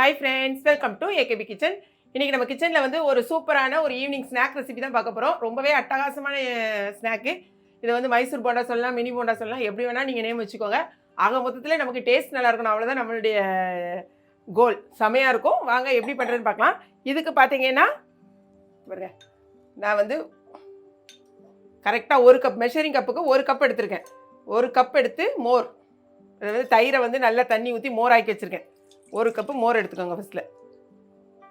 Hi friends welcome to AKP kitchen இன்றைக்கி நம்ம கிச்சனில் வந்து ஒரு சூப்பரான ஒரு ஈவினிங் ஸ்நாக் ரெசிபி தான் பார்க்க போகிறோம் ரொம்பவே அட்டகாசமான ஸ்நாக்கு இதை வந்து மைசூர் போண்டா சொல்லலாம் மினி போண்டா சொல்லலாம் எப்படி வேணால் நீங்கள் நேம் வச்சுக்கோங்க. ஆக மொத்தத்தில் நமக்கு டேஸ்ட் நல்லா இருக்கணும். அவ்வளோதான் நம்மளுடைய கோல் செமையாக இருக்கும். வாங்க எப்படி பண்ணுறதுன்னு பார்க்கலாம். இதுக்கு பார்த்தீங்கன்னா பாருங்க. நான் வந்து கரெக்டாக ஒரு கப் மெஷரிங் கப்புக்கு ஒரு கப் எடுத்திருக்கேன். ஒரு கப் எடுத்து மோர் அதாவது தயிரை வந்து நல்லா தண்ணி ஊற்றி மோர் ஆக்கி வச்சுருக்கேன். ஒரு கப்பு மோர் எடுத்துக்கோங்க ஃபஸ்ட்டில்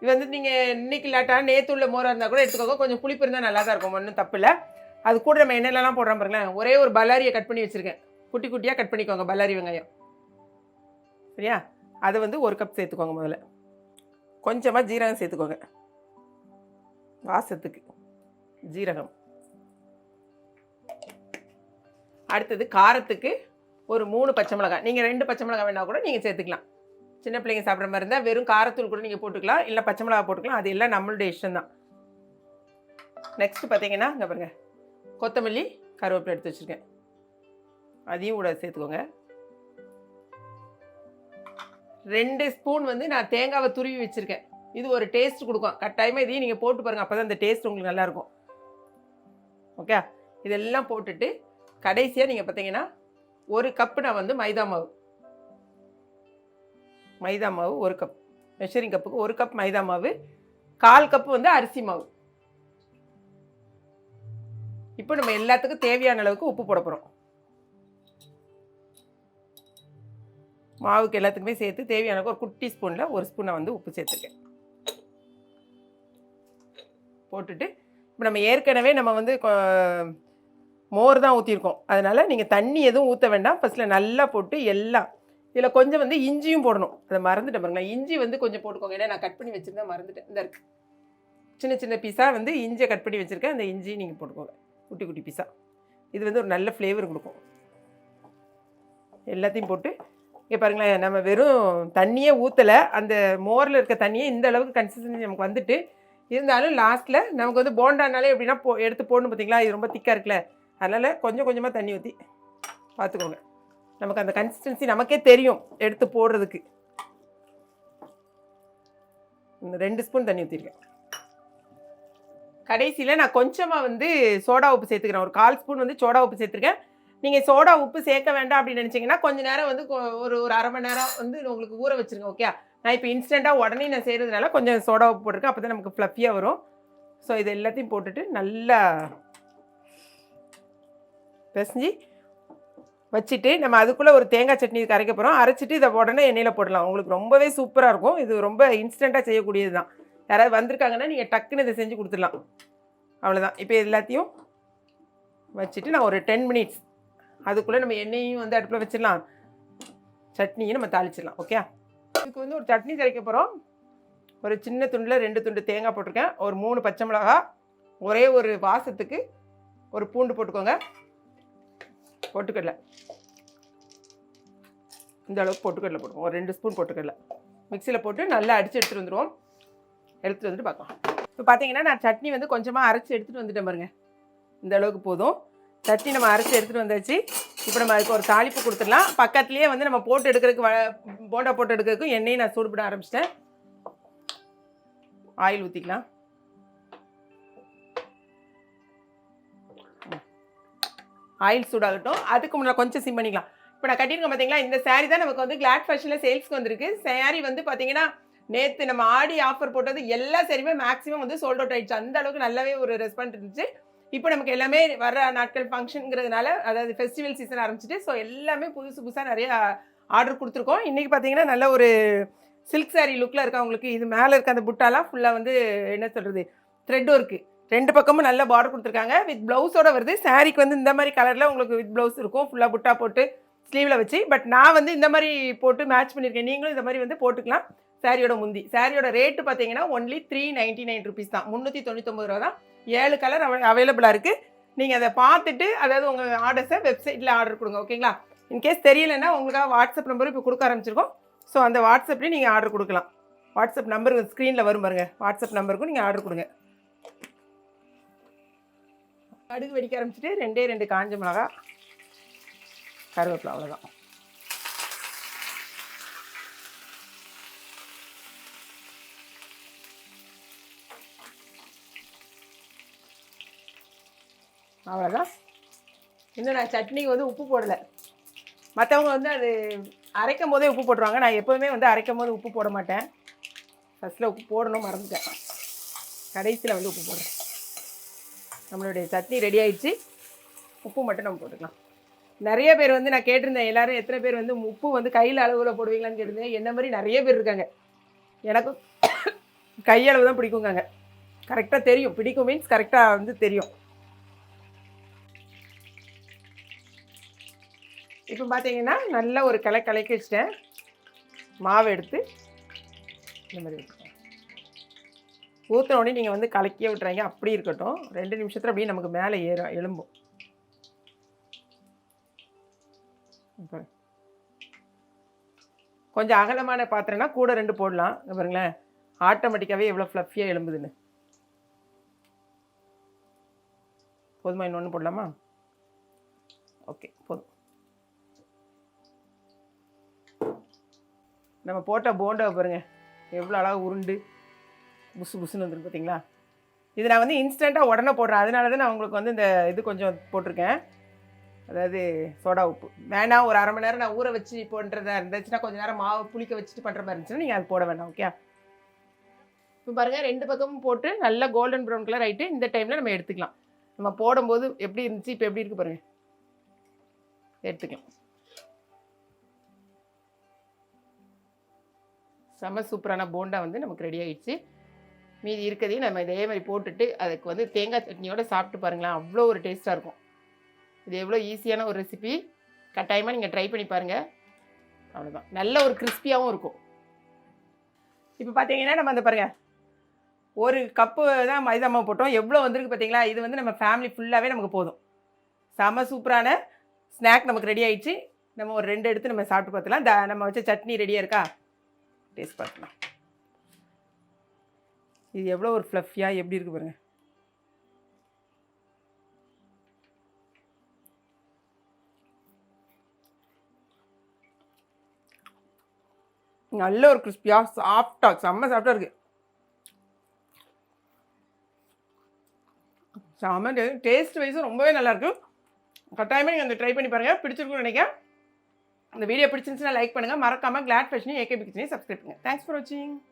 இது வந்து நீங்கள் இன்னைக்கு இல்லாட்டா நேற்று உள்ள மோராக இருந்தால் கூட எடுத்துக்கோங்க. கொஞ்சம் புளிப்பு இருந்தால் நல்லா தான் இருக்கும். ஒன்றும் தப்பு இல்லை. அது கூட நம்ம என்னென்னலாம் போடுறோம் பாருங்களேன். ஒரே ஒரு பல்லாரியை கட் பண்ணி வச்சுருக்கேன். குட்டி குட்டியாக கட் பண்ணிக்கோங்க பல்லாரி வெங்காயம். சரியா? அதை வந்து ஒரு கப் சேர்த்துக்கோங்க முதல்ல. கொஞ்சமாக ஜீரகம் சேர்த்துக்கோங்க. வாசத்துக்கு. ஜீரகம். அடுத்தது காரத்துக்கு ஒரு மூணு பச்சை மிளகாய். நீங்கள் ரெண்டு பச்சை மிளகாய் வேணால் கூட நீங்கள் சேர்த்துக்கலாம். சின்ன பிள்ளைங்க சாப்பிட்ற மாதிரி இருந்தால் வெறும் காரத்தூள் கூட நீங்கள் போட்டுக்கலாம். இல்லை பச்சை மிளகா போட்டுக்கலாம். அது எல்லாம் நம்மளுடைய இஷ்டம் தான். நெக்ஸ்ட் பார்த்தீங்கன்னா இங்கே பாருங்கள் கொத்தமல்லி கருவேப்பிலை எடுத்து வச்சுருக்கேன். அதையும் கூட சேர்த்துக்கோங்க. ரெண்டு ஸ்பூன் வந்து நான் தேங்காவை துருவி வச்சுருக்கேன். இது ஒரு டேஸ்ட் கொடுக்கும். கட்டாயமாக இதையும் நீங்கள் போட்டு பாருங்கள் அப்போ தான் இந்த டேஸ்ட் உங்களுக்கு நல்லாயிருக்கும் ஓகே இதெல்லாம் போட்டுட்டு கடைசியாக நீங்கள் பார்த்தீங்கன்னா ஒரு கப்பு நான் வந்து மைதா மாவு. மைதா மாவு ஒரு கப் மெஷரிங் கப்புக்கு ஒரு கப் மைதா மாவு. கால் கப்பு வந்து அரிசி மாவு. இப்போ நம்ம எல்லாத்துக்கும் தேவையான அளவுக்கு உப்பு போட போகிறோம் மாவுக்கு எல்லாத்துக்குமே சேர்த்து தேவையான ஒரு குட்டி ஸ்பூனில் ஒரு ஸ்பூனை வந்து உப்பு சேர்த்துருக்கேன். போட்டுட்டு இப்போ நம்ம ஏற்கனவே நம்ம வந்து கொ- மோர் தான் ஊற்றிருக்கோம் அதனால் நீங்கள் தண்ணி எதுவும் ஊற்ற வேண்டாம். ஃபஸ்ட்டில் நல்லா போட்டு எல்லாம் இதில் கொஞ்சம் வந்து இஞ்சியும் போடணும். அதை மறந்துட்டேன் பாருங்களேன். இஞ்சி வந்து கொஞ்சம் போட்டுக்கோங்க. ஏன்னா நான் கட் பண்ணி வச்சுருந்தேன் மறந்துட்டேன். இந்த இருக்குது சின்ன சின்ன பீஸாக வந்து இஞ்சியை கட் பண்ணி வச்சுருக்கேன். அந்த இஞ்சி நீங்கள் போட்டுக்கோங்க. குட்டி குட்டி பீஸாக இது வந்து ஒரு நல்ல ஃப்ளேவர் கொடுக்கும். எல்லாத்தையும் போட்டு இங்கே பாருங்களேன். நம்ம வெறும் தண்ணியே ஊற்றலை அந்த மோரில் இருக்க தண்ணியே இந்த அளவுக்கு கன்சிஸ்டன்சி நமக்கு வந்துட்டு இருந்தாலும் லாஸ்ட்டில் நமக்கு வந்து போண்டானாலே எப்படின்னா போ எடுத்து போடணும் பார்த்தீங்களா இது ரொம்ப திக்காக இருக்குல்ல. அதனால் கொஞ்சம் கொஞ்சமாக தண்ணி ஊற்றி பார்த்துக்கோங்க நமக்கு அந்த கன்சிஸ்டன்சி நமக்கே தெரியும் எடுத்து போடுறதுக்கு. இந்த ரெண்டு ஸ்பூன் தண்ணி ஊற்றிருக்கேன் கடைசியில் நான் கொஞ்சமாக வந்து சோடா உப்பு சேர்த்துக்கிறேன். ஒரு கால் ஸ்பூன் வந்து சோடா உப்பு சேர்த்துருக்கேன். நீங்கள் சோடா உப்பு சேர்க்க வேண்டாம் அப்படின்னு நினச்சிங்கன்னா கொஞ்சம் நேரம் வந்து ஒரு ஒரு அரை மணி நேரம் வந்து உங்களுக்கு ஊற வச்சுருங்க ஓகே நான் இப்போ இன்ஸ்டண்ட்டாக உடனே நான் செய்கிறதுனால கொஞ்சம் சோடா உப்பு போட்டிருக்கேன். அப்போ தான் நமக்கு ஃப்ளஃபியாக வரும். ஸோ இது எல்லாத்தையும் போட்டுட்டு நல்லா பிசைஞ்சு வச்சுட்டு நம்ம அதுக்குள்ளே ஒரு தேங்காய் சட்னி கரைக்க போகிறோம் அரைச்சிட்டு இதை உடனே எண்ணெயில் போடலாம். உங்களுக்கு ரொம்பவே சூப்பராக இருக்கும். இது ரொம்ப இன்ஸ்டண்ட்டாக செய்யக்கூடியது தான். யாராவது வந்திருக்காங்கன்னா நீங்கள் டக்குன்னு இதை செஞ்சு கொடுத்துடலாம். அவ்வளோதான் இப்போ எல்லாத்தையும் வச்சுட்டு நான் ஒரு டென் மினிட்ஸ் அதுக்குள்ளே நம்ம எண்ணெயும் வந்து அடுப்பில் வச்சிடலாம். சட்னியும் நம்ம தாளிச்சிடலாம். ஓகே இதுக்கு வந்து ஒரு சட்னி கரைக்க போகிறோம் ஒரு சின்ன துண்டில் ரெண்டு துண்டு தேங்காய் போட்டிருக்கேன். ஒரு மூணு பச்சை மிளகா ஒரே ஒரு வாசத்துக்கு ஒரு பூண்டு போட்டுக்கோங்க. பொட்டுக்கடலை. இந்த அளவுக்கு பொட்டுக்கடலை போடுவோம். ஒரு ரெண்டு ஸ்பூன் பொட்டுக்கடலை. மிக்சியில் போட்டு நல்லா அடித்து எடுத்துகிட்டு வந்துடுவோம் எடுத்துகிட்டு வந்துட்டு பார்க்கலாம். இப்போ பார்த்தீங்கன்னா நான் சட்னி வந்து கொஞ்சமாக அரைச்சி எடுத்துகிட்டு வந்துட்டேன் பாருங்க. இந்த அளவுக்கு போதும். சட்னி நம்ம அரைச்சி எடுத்துகிட்டு வந்தாச்சு. இப்போ நம்ம அதுக்கு ஒரு தாளிப்பு கொடுத்துடலாம். பக்கத்துலேயே வந்து நம்ம போட்டு எடுக்கிறதுக்கு வ- போண்டா போட்டு எடுக்கிறதுக்கும் எண்ணெயை நான் சூடுபட ஆரம்பிச்சிட்டேன். ஆயில் ஊற்றிக்கலாம் ஆயில் சூடாகட்டும். அதுக்கு முன்னாடி கொஞ்சம் சிம் பண்ணிக்கலாம். இப்போ நான் கட்டியிருக்கேன் பார்த்தீங்களா இந்த saree தான் நமக்கு வந்து கிளாட் ஃபேஷனில் சேல்ஸ்க்கு வந்திருக்கு. saree வந்து பார்த்தீங்கன்னா நேற்று நம்ம ஆடி ஆஃபர் போட்டது எல்லா சரியுமே மேக்ஸிமம் வந்து சோல்ட் அவுட் ஆயிடுச்சு. அந்த அளவுக்கு நல்லாவே ஒரு ரெஸ்பாண்ட் இருந்துச்சு. இப்போ நமக்கு எல்லாமே வர நாட்கள் ஃபங்க்ஷனுங்கிறதுனால அதாவது ஃபெஸ்டிவல் சீசன் ஆரம்பிச்சிட்டு ஸோ எல்லாமே புதுசு புதுசாக நிறையா ஆர்டர் கொடுத்துருக்கோம். இன்றைக்கி பார்த்தீங்கன்னா நல்ல ஒரு சில்க் saree லுக்கில் இருக்கா உங்களுக்கு இது மேலே இருக்க அந்த புட்டாலாம் ஃபுல்லாக வந்து என்ன சொல்கிறது த்ரெட் ஒர்க்கு ரெண்டு பக்கமும் நல்ல பார்டர் கொடுத்துருக்காங்க. வித் ப்ளவுஸோட வருது. சாரீக்கு வந்து இந்த மாதிரி கலரில் உங்களுக்கு வித் ப்ளவுஸ் இருக்கும். ஃபுல்லாக புட்டா போட்டு ஸ்லீவில் வச்சு. பட் நான் வந்து இந்த மாதிரி போட்டு மேட்ச் பண்ணியிருக்கேன். நீங்களும் இந்த மாதிரி வந்து போட்டுக்கலாம். சாரியோட முந்தி. சாரியோட ரேட்டு பார்த்தீங்கன்னா only three ninety nine rupees தான். முந்நூற்றி தொண்ணூத்தொம்பது ரூபா தான். ஏழு கலர் அவ அவைலபிளாக இருக்குது நீங்கள் அதை பார்த்துட்டு அதாவது உங்கள் ஆர்டர்ஸை வெப்சைட்டில் ஆர்டர் கொடுங்க. ஓகேங்களா இன்கேஸ் தெரியலைன்னா உங்களுக்காக வாட்ஸ்அப் நம்பரும் இப்போ கொடுக்க ஆரம்பிச்சிருக்கோம். ஸோ அந்த வாட்ஸ்அப்லேயும் நீங்கள் ஆர்டர் கொடுக்கலாம். வாட்ஸ்அப் நம்பர் ஸ்க்ரீனில் வரும் பாருங்கள் வாட்ஸ்அப் நம்பருக்கும் நீங்கள் ஆர்டர் கொடுங்க. கடுகு வெடிக்க ஆரம்பிச்சிட்டு ரெண்டே ரெண்டு காஞ்ச மிளகா கருவேப்பிலை அவ்வளோதான் அவ்வளோதான் இன்னும் நான் சட்னிக்கு வந்து உப்பு போடலை. மற்றவங்க வந்து அது அரைக்கும் போதே உப்பு போட்டுருவாங்க. நான் எப்போவுமே வந்து அரைக்கும் போது உப்பு போட மாட்டேன். ஃபஸ்ட்டில் உப்பு போடணும் மறந்துட்டேன். கடைசியில் வந்து உப்பு போடுறேன். நம்மளுடைய சட்னி ரெடி ஆயிடுச்சு. உப்பு மட்டும் நம்ம போட்டுக்கலாம். நிறைய பேர் வந்து நான் கேட்டிருந்தேன் எல்லாரும் எத்தனை பேர் வந்து உப்பு வந்து கையில் அளவில் போடுவீங்களான்னு கேட்டிருந்தேன். என்ன மாதிரி நிறைய பேர் இருக்காங்க. எனக்கும் கையளவு தான் பிடிக்குங்காங்க கரெக்டாக தெரியும். பிடிக்கும் மீன்ஸ் கரெக்டாக வந்து தெரியும். இப்போ பார்த்தீங்கன்னா நல்ல ஒரு கலை கலக்கி வச்சிட்டேன். மாவு எடுத்து இந்த மாதிரி ஊற்றினோடனே உடனே நீங்கள் வந்து கலக்கியே விட்டுறாங்க அப்படி இருக்கட்டும். ரெண்டு நிமிஷத்தில் அப்படியே நமக்கு மேலே ஏறும் எலும்பும் கொஞ்சம் அகலமான பாத்திரம்னா கூட ரெண்டு போடலாம். பாருங்களேன். ஆட்டோமேட்டிக்காகவே எவ்வளோ ஃப்ளஃபியாக எலும்புதுன்னு போதுமா இன்னொன்று போடலாமா? ஓகே போதும். நம்ம போட்ட போண்டாவை பாருங்கள் எவ்வளோ அழகாக உருண்டு. புசு புசுன்னு வந்துடும் பார்த்தீங்களா இது நான் வந்து இன்ஸ்டண்ட்டாக உடனே போடுறேன். அதனால தான் நான் உங்களுக்கு வந்து இந்த இது கொஞ்சம் போட்டிருக்கேன். அதாவது சோடா உப்பு. வேணாம் ஒரு அரை மணி நேரம் நான் ஊற வச்சு போன்றதா இருந்துச்சுன்னா கொஞ்சம் நேரம் மாவு புளிக்க வச்சுட்டு பண்ணுற மாதிரி இருந்துச்சுன்னா நீங்கள் அது போட வேண்டாம் ஓகே இப்போ பாருங்கள் ரெண்டு பக்கமும் போட்டு நல்லா கோல்டன் ப்ரௌன் கலர் ஆகிட்டு இந்த டைமில் நம்ம எடுத்துக்கலாம். நம்ம போடும்போது எப்படி இருந்துச்சு இப்போ எப்படி இருக்குது பாருங்கள் எடுத்துக்கலாம். செம சூப்பரான போண்டா வந்து நமக்கு ரெடி ஆகிடுச்சு மீதி இருக்கிறதையும் நம்ம இதே மாதிரி போட்டுட்டு அதுக்கு வந்து தேங்காய் சட்னியோட சாப்பிட்டு பாருங்களேன். அவ்வளோ ஒரு டேஸ்ட்டாக இருக்கும். இது எவ்வளோ ஈஸியான ஒரு ரெசிபி கட்டாயமாக நீங்கள் ட்ரை பண்ணி பாருங்கள் அவ்வளோதான் நல்ல ஒரு கிறிஸ்பியாகவும் இருக்கும். இப்போ பார்த்தீங்கன்னா நம்ம அந்த பாருங்கள் ஒரு கப்பு தான் மைதா மாவு போட்டோம். எவ்வளோ வந்திருக்கு பார்த்தீங்களா இது வந்து நம்ம ஃபேமிலி ஃபுல்லாகவே நமக்கு போதும். செம சூப்பரான ஸ்நாக் நமக்கு ரெடி ஆயிடுச்சு. நம்ம ஒரு ரெண்டு எடுத்து நம்ம சாப்பிட்டு பார்த்துலாம் இந்த நம்ம வச்ச சட்னி ரெடியாக இருக்கா? டேஸ்ட் பார்த்துக்கலாம் இது எவ்வளோ ஒரு ஃப்ளஃபியாக எப்படி இருக்கு பாருங்க. நல்ல ஒரு கிறிஸ்பியாக சாஃப்டாக செம்ம சாஃப்டாக இருக்குது செம்ம டேஸ்ட் வைஸும் ரொம்பவே நல்லாயிருக்கு கட்டாயமாக நீங்கள் அந்த ட்ரை பண்ணி பாருங்கள் பிடிச்சிருக்குன்னு நினைக்கிறேன். இந்த வீடியோ பிடிச்சிருந்துச்சுன்னா லைக் பண்ணுங்கள் மறக்காமல் கிளாட் ஃபேஷனையும் ஏகே பிக்சனையும் சப்ஸ்கிரைப் பண்ணுங்கள் தேங்க்ஸ் ஃபார் வாட்சிங்